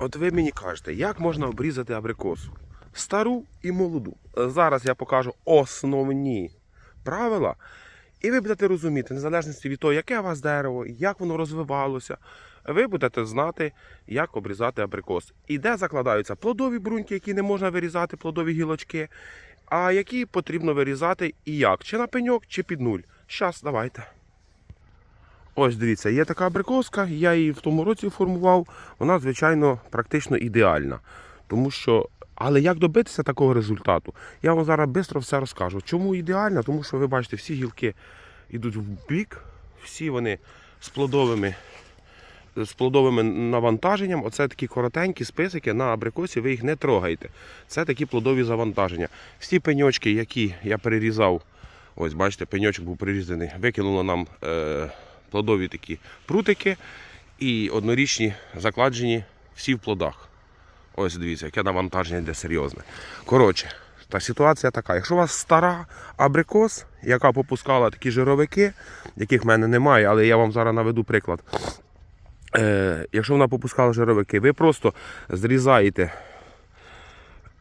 От ви мені кажете, як можна обрізати абрикосу? Стару і молоду. Зараз я покажу основні правила, і ви будете розуміти, незалежності від того, яке у вас дерево, як воно розвивалося, ви будете знати, як обрізати абрикос. І де закладаються плодові бруньки, які не можна вирізати, плодові гілочки, а які потрібно вирізати і як, чи на пеньок, чи під нуль. Щас, давайте. Ось дивіться, є така абрикоска, я її в тому році формував. Вона, звичайно, практично ідеальна. Тому що, але як добитися такого результату? Я вам зараз швидко все розкажу. Чому ідеальна? Тому що ви бачите, всі гілки йдуть в бік, всі вони з плодовими, з плодовим навантаженням. Оце такі коротенькі списики на абрикосі, ви їх не трогаєте. Це такі плодові завантаження. Всі пеньочки, які я перерізав, ось бачите, пеньочок був прирізаний, викинуло нам. Е- плодові такі прутики і однорічні закладжені всі в плодах. Ось дивіться, яке навантаження йде серйозне. Коротше, та ситуація така. Якщо у вас стара абрикос, яка попускала такі жировики, яких в мене немає, але я вам зараз наведу приклад. Е, якщо вона попускала жировики, ви просто зрізаєте,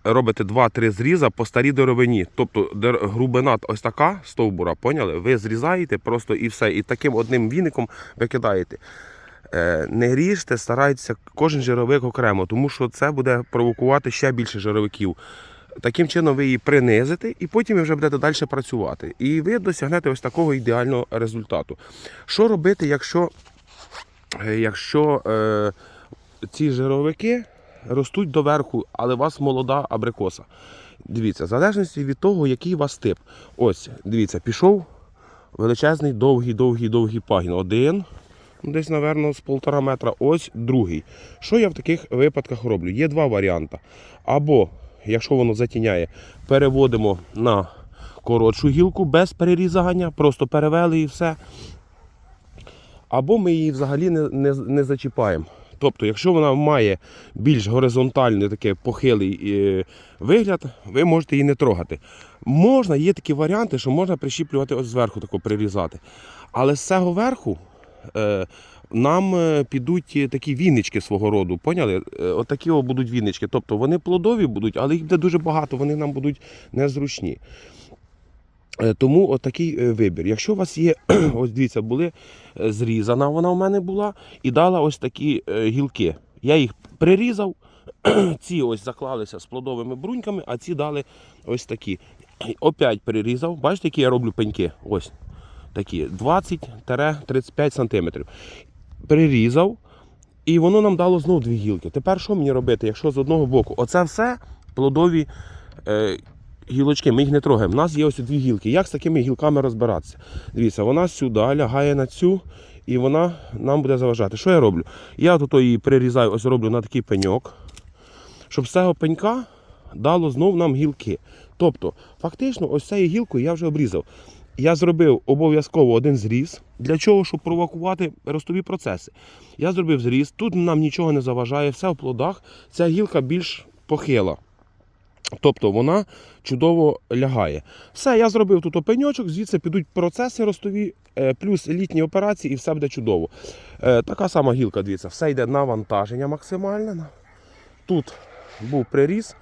робите 2-3 зріза по старій деревині. Тобто грубина ось така стовбура, поняли? Ви зрізаєте просто і все. І таким одним віником викидаєте. Е, Не ріжте, старайтеся кожен жировик окремо, тому що це буде провокувати ще більше жировиків. Таким чином ви її принизите, і потім вже будете далі працювати. І ви досягнете ось такого ідеального результату. Що робити, якщо, е, якщо е, ці жировики ростуть доверху, але у вас молода абрикоса? Дивіться, в залежності від того, який у вас тип. Ось, дивіться, пішов величезний, довгий, довгий, довгий пагін. Один, десь, напевно, з полтора метра. Ось другий. Що я в таких випадках роблю? Є два варіанти. Або, якщо воно затіняє, переводимо на коротшу гілку без перерізання, просто перевели і все. Або ми її взагалі не, не, не зачіпаємо. Тобто, якщо вона має більш горизонтальний такий похилий е, вигляд, ви можете її не трогати. Можна, є такі варіанти, що можна прищіплювати ось зверху тако прирізати. Але з цього верху е, нам е, підуть такі віннички свого роду. Поняли? Отакі о будуть віннички. Тобто вони плодові будуть, але їх буде дуже багато, вони нам будуть незручні. Е, Тому отакий е, вибір. Якщо у вас є, ось дивіться, були е, зрізана, вона у мене була, і дала ось такі гілки. Я їх прирізав, ці ось заклалися з плодовими бруньками, а ці дали ось такі. Опять перерізав. Бачите, які я роблю пеньки? Ось такі 20-35 см. Перерізав, і воно нам дало знову дві гілки. Тепер що мені робити, якщо з одного боку? Оце все плодові гілочки, ми їх не трогаємо. У нас є ось дві гілки. Як з такими гілками розбиратися? Дивіться, вона сюди лягає на цю, і вона нам буде заважати. Що я роблю? Я тут її прирізаю, ось роблю на такий пеньок, щоб з цього пенька дало знов нам гілки. Тобто, фактично, ось цією гілкою я вже обрізав. Я зробив обов'язково один зріз. Для чого? Щоб провокувати ростові процеси. Я зробив зріз, тут нам нічого не заважає, все в плодах. Ця гілка більш похила. Тобто вона чудово лягає. Все, я зробив тут опеньочок, звідси підуть процеси ростові, е, плюс літні операції, і все буде чудово. Е, Така сама гілка, дивіться, все йде навантаження максимальне. Тут був приріз,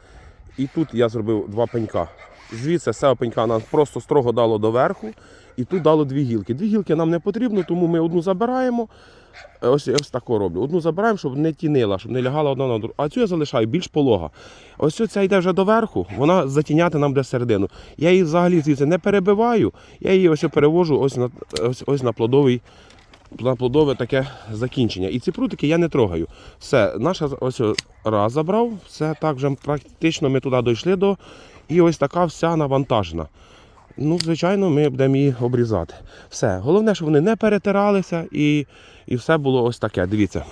і тут я зробив два пенька. Звідси все пенька нам просто строго дало доверху, і тут дало дві гілки. Дві гілки нам не потрібно, тому ми одну забираємо. Е, Ось, ось тако роблю. Одну забираємо, щоб не тінила, щоб не лягала одна на другу. А цю я залишаю більш полога. Ось ця йде вже доверху, вона затіняти нам буде середину. Я її взагалі звідси не перебиваю, я її ось перевожу ось на, ось, ось на плодовий. На плодове таке закінчення. І ці прутики я не трогаю. Все, наша ось раз забрав, все так вже практично ми туди дійшли до. І ось така вся навантажена. Ну, звичайно, ми будемо її обрізати. Все. Головне, щоб вони не перетиралися і, і все було ось таке. Дивіться.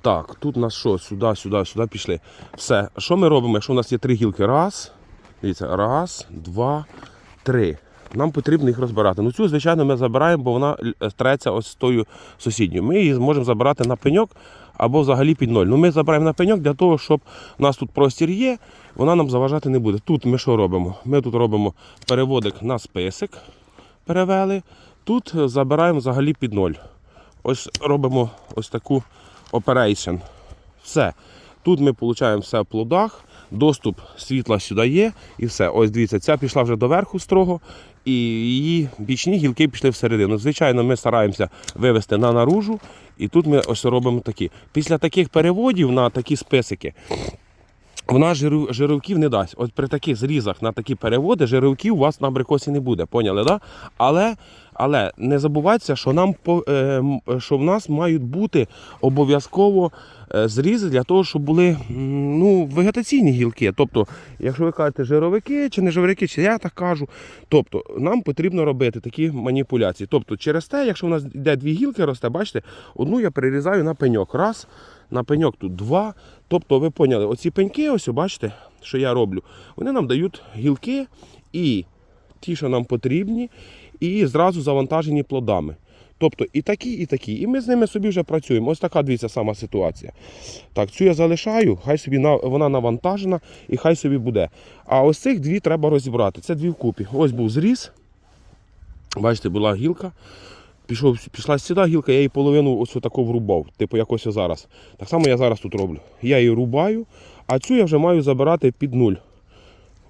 Так, тут у нас що? Сюди, сюди, сюди пішли. Все. Що ми робимо, якщо у нас є три гілки? Раз. Дивіться, раз, два, три. Нам потрібно їх розбирати. Ну цю, звичайно, ми забираємо, бо вона е, треться ось з тою сусідньою. Ми її зможемо забирати на пеньок або взагалі під ноль. Ну ми забираємо на пеньок для того, щоб у нас тут простір є, вона нам заважати не буде. Тут ми що робимо? Ми тут робимо переводик на список, перевели. Тут забираємо взагалі під ноль. Ось робимо ось таку operation. Все. Тут ми отримуємо все в плодах, доступ світла сюди є, і все. Ось дивіться, ця пішла вже доверху строго, і її бічні гілки пішли всередину. Звичайно, ми стараємося вивести на наружу, і тут ми ось робимо такі. Після таких переводів на такі списики. Вона жировків не дасть. От при таких зрізах на такі переводи жировків у вас на абрикосі не буде, поняли, да? Але, але не забувайте, що нам е, що в нас мають бути обов'язково е, зрізи для того, щоб були ну, вегетаційні гілки. Тобто, якщо ви кажете жировики чи не жировики, чи я так кажу, тобто нам потрібно робити такі маніпуляції. Тобто, через те, якщо в нас йде дві гілки росте, бачите, одну я перерізаю на пеньок. Раз, на пеньок тут два. Тобто, ви поняли, оці пеньки, ось бачите, що я роблю, вони нам дають гілки і ті, що нам потрібні, і зразу завантажені плодами. Тобто і такі, і такі. І ми з ними собі вже працюємо. Ось така дивіться сама ситуація. Так, цю я залишаю, хай собі вона навантажена і хай собі буде. А ось цих дві треба розібрати. Це дві вкупі. Ось був зріз. Бачите, була гілка. Пішов, пішла сюди гілка, я її половину ось отако врубав, типу якось зараз. Так само я зараз тут роблю. Я її рубаю, а цю я вже маю забирати під нуль.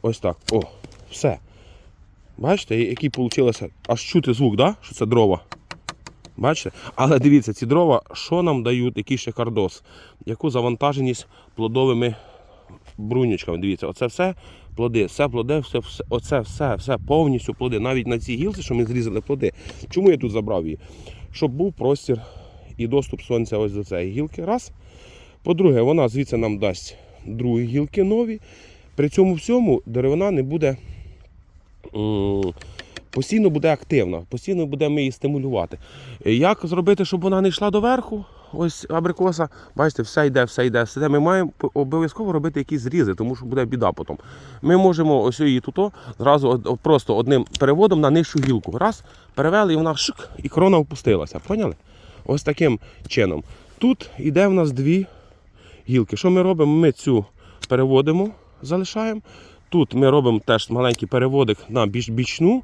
Ось так. О, все. Бачите, який вийшло? Аж чути звук, да? що це дрова. Бачите? Але дивіться, ці дрова, що нам дають, який ще кардос, яку завантаженість плодовими брунючками. Дивіться, оце все плоди, все плоди, все, все, оце все, все повністю плоди. Навіть на цій гілці, що ми зрізали плоди. Чому я тут забрав її? Щоб був простір і доступ сонця ось до цієї гілки. Раз. По-друге, вона звідси нам дасть другі гілки нові. При цьому всьому деревина не буде. Постійно буде активна, постійно будемо її стимулювати. Як зробити, щоб вона не йшла доверху? Ось абрикоса, бачите, все йде, все йде, все йде. Ми маємо обов'язково робити якісь зрізи, тому що буде біда потім. Ми можемо ось її тут зразу просто одним переводом на нижчу гілку. Раз, перевели, і вона шик, і крона опустилася. Поняли? Ось таким чином. Тут йде в нас дві гілки. Що ми робимо? Ми цю переводимо, залишаємо. Тут ми робимо теж маленький переводик на бічну.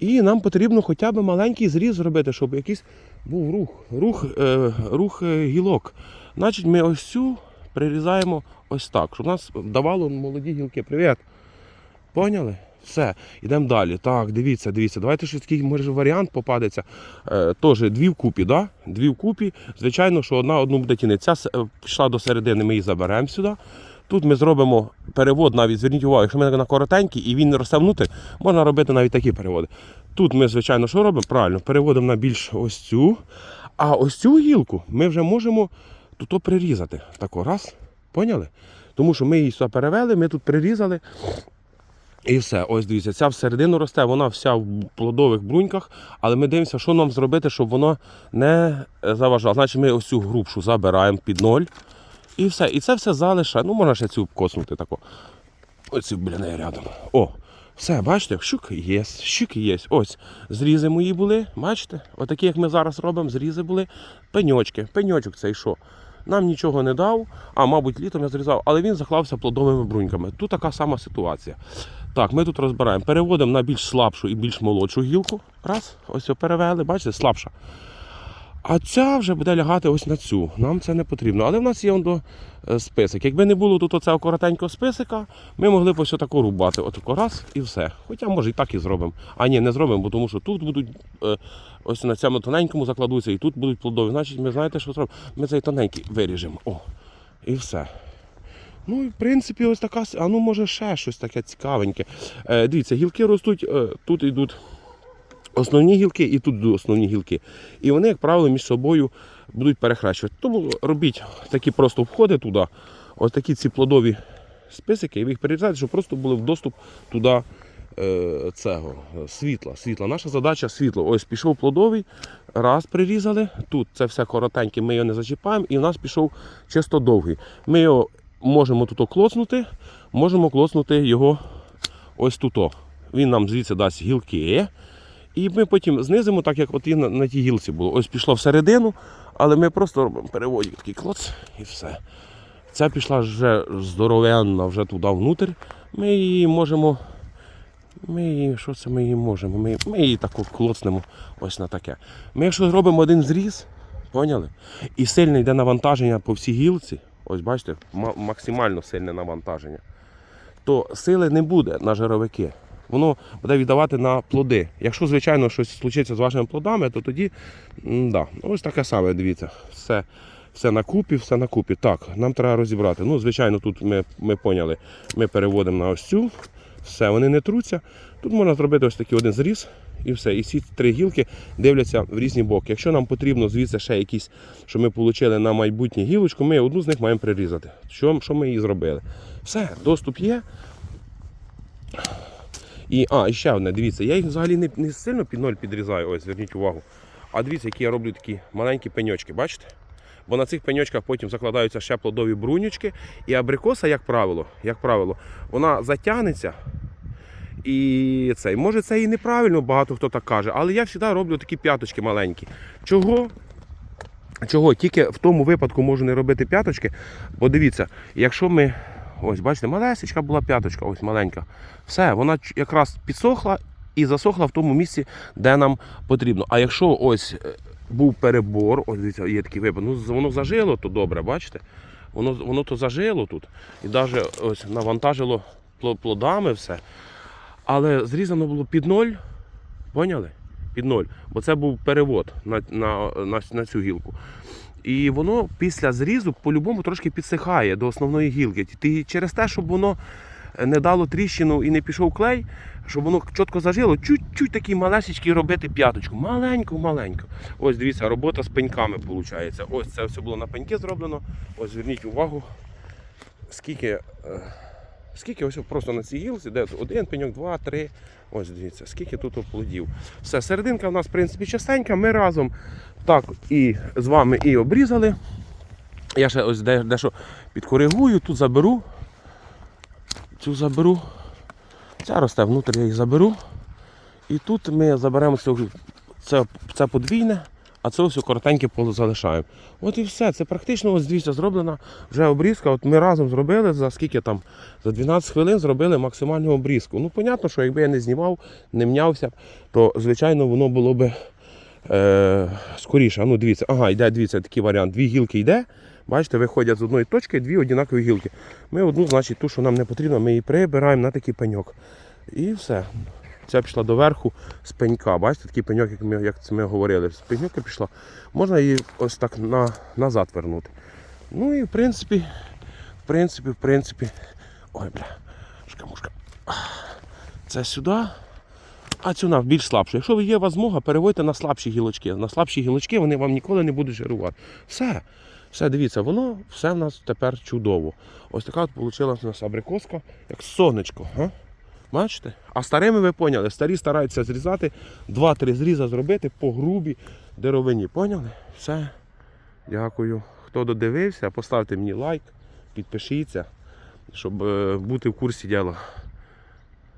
І нам потрібно хоча б маленький зріз зробити, щоб якийсь був рух, рух, е, рух е, гілок. Значить, ми ось цю прирізаємо ось так, щоб нас давало молоді гілки. Привіт. Поняли? Все, йдемо далі. Так, дивіться, дивіться. Давайте щось такий може варіант попадеться. Е, Теж дві вкупі, да? Дві вкупі. Звичайно, що одна одну буде тінити. Ця е, пішла до середини, ми її заберемо сюди. Тут ми зробимо перевод навіть, зверніть увагу, якщо ми на коротенький і він росте внутрі, можна робити навіть такі переводи. Тут ми, звичайно, що робимо? Правильно, переводимо на більш ось цю. А ось цю гілку ми вже можемо тут прирізати. Тако, раз. Поняли? Тому що ми її сюди перевели, ми тут прирізали. І все, ось дивіться, ця всередину росте, вона вся в плодових бруньках, але ми дивимося, що нам зробити, щоб воно не заважало. Значить, ми ось цю грубшу забираємо під ноль. І все. І це все залишає. Ну, можна ще цю коснути тако. Оцю біля неї рядом. О, все, бачите, щук є, щук є. Ось, зрізи мої були, бачите? Отакі, як ми зараз робимо, зрізи були. Пеньочки. Пеньочок цей що? Нам нічого не дав, а мабуть літом я зрізав, але він захлався плодовими бруньками. Тут така сама ситуація. Так, ми тут розбираємо. Переводимо на більш слабшу і більш молодшу гілку. Раз, ось перевели, бачите, слабша. А ця вже буде лягати ось на цю. Нам це не потрібно. Але в нас є он до е, список. Якби не було тут оцього коротенького списика, ми могли б ось отако рубати. Отако раз і все. Хоча, може, і так і зробимо. А ні, не зробимо, бо тому що тут будуть е, ось на цьому тоненькому закладуться, і тут будуть плодові. Значить, ми знаєте, що зробимо? Ми цей тоненький виріжемо. О, і все. Ну і в принципі, ось така. А ну може ще щось таке цікавеньке. Е, дивіться, гілки ростуть, тут йдуть основні гілки і тут основні гілки. І вони, як правило, між собою будуть перехрещувати. Тому робіть такі просто входи туди, ось такі ці плодові списики, і ви їх перерізаєте, щоб просто були в доступ туди е, цього е, світла. світла. Наша задача світло. Ось пішов плодовий, раз прирізали. Тут це все коротеньке, ми його не зачіпаємо, і в нас пішов чисто довгий. Ми його можемо тут клоцнути, можемо клоцнути його ось тут. Він нам звідси дасть гілки. І ми потім знизимо, так як от і на, на тій гілці було. Ось пішло всередину, але ми просто робимо переводик такий клоц і все. Ця пішла вже здоровенна, вже туди внутрь. Ми її можемо. Ми її, що це ми її можемо? Ми, ми її так клоцнемо ось на таке. Ми якщо зробимо один зріз, поняли? І сильне йде навантаження по всій гілці, ось бачите, максимально сильне навантаження, то сили не буде на жировики. Воно буде віддавати на плоди. Якщо, звичайно, щось случиться з вашими плодами, то тоді да, ось таке саме, дивіться, все, все на купі, все на купі. Так, нам треба розібрати. Ну, звичайно, тут ми, ми поняли, ми переводимо на ось цю, все, вони не труться. Тут можна зробити ось такий один зріз і все. І всі три гілки дивляться в різні боки. Якщо нам потрібно звідси ще якісь, що ми отримали на майбутнє гілочку, ми одну з них маємо прирізати. Що, що ми її зробили? Все, доступ є. І, а, і ще одне, дивіться, я їх взагалі не, не сильно під ноль підрізаю, ось зверніть увагу. А дивіться, які я роблю такі маленькі пеньочки, бачите? Бо на цих пеньочках потім закладаються ще плодові брунючки. І абрикоса, як правило, як правило, вона затягнеться. І це, може це і неправильно, багато хто так каже, але я завжди роблю такі п'яточки маленькі. Чого? Чого? Тільки в тому випадку можу не робити п'яточки. Бо дивіться, якщо ми. Ось, бачите, малесечка була п'яточка, ось маленька. Все, вона якраз підсохла і засохла в тому місці, де нам потрібно. А якщо ось е, був перебор, ось дивіться, є такий випадок, ну воно зажило, то добре, бачите? Воно, воно то зажило тут і навіть ось навантажило плодами все. Але зрізано було під ноль. Поняли? Під ноль. Бо це був перевод на, на, на, на цю гілку. І воно після зрізу по-любому трошки підсихає до основної гілки. Ти через те, щоб воно не дало тріщину і не пішов клей, щоб воно чітко зажило, чуть-чуть такий малесечкий робити п'яточку. Маленьку, маленьку. Ось дивіться, робота з пеньками виходить. Ось це все було на пеньки зроблено. Ось зверніть увагу, скільки. е, Скільки ось просто на цій гілці, де один пеньок, два, три. Ось дивіться, скільки тут плодів. Все, серединка в нас, в принципі, частенька. Ми разом так і з вами і обрізали. Я ще ось дещо підкоригую, тут заберу. Цю заберу. Ця росте внутрі, я їх заберу. І тут ми заберемо це, це подвійне, а це ось коротеньке поле залишаємо. От і все. Це практично ось дивіться, зроблена вже обрізка. От ми разом зробили за скільки там, за 12 хвилин зробили максимальну обрізку. Ну, понятно, що якби я не знімав, не мнявся, то звичайно воно було би е, скоріше. Ну, дивіться, ага, йде, дивіться, такий варіант. Дві гілки йде. Бачите, виходять з одної точки дві однакові гілки. Ми одну, значить, ту, що нам не потрібно, ми її прибираємо на такий пеньок. І все. Ця пішла доверху з пенька. Бачите, такий пеньок, як ми, як це ми говорили. З пенька пішла. Можна її ось так на, назад вернути. Ну і в принципі, в принципі, в принципі. Ой, бля, шкамушка. Це сюди. А цю на більш слабшу. Якщо ви є вас змога, переводьте на слабші гілочки. На слабші гілочки вони вам ніколи не будуть жирувати. Все. Все, дивіться, воно все в нас тепер чудово. Ось така от вийшла у нас абрикоска, як сонечко. Га? Бачите? А старими ви поняли, старі стараються зрізати, два-три зріза зробити по грубій деревині. Поняли? Все. Дякую. Хто додивився, поставте мені лайк, підпишіться, щоб е, бути в курсі діла.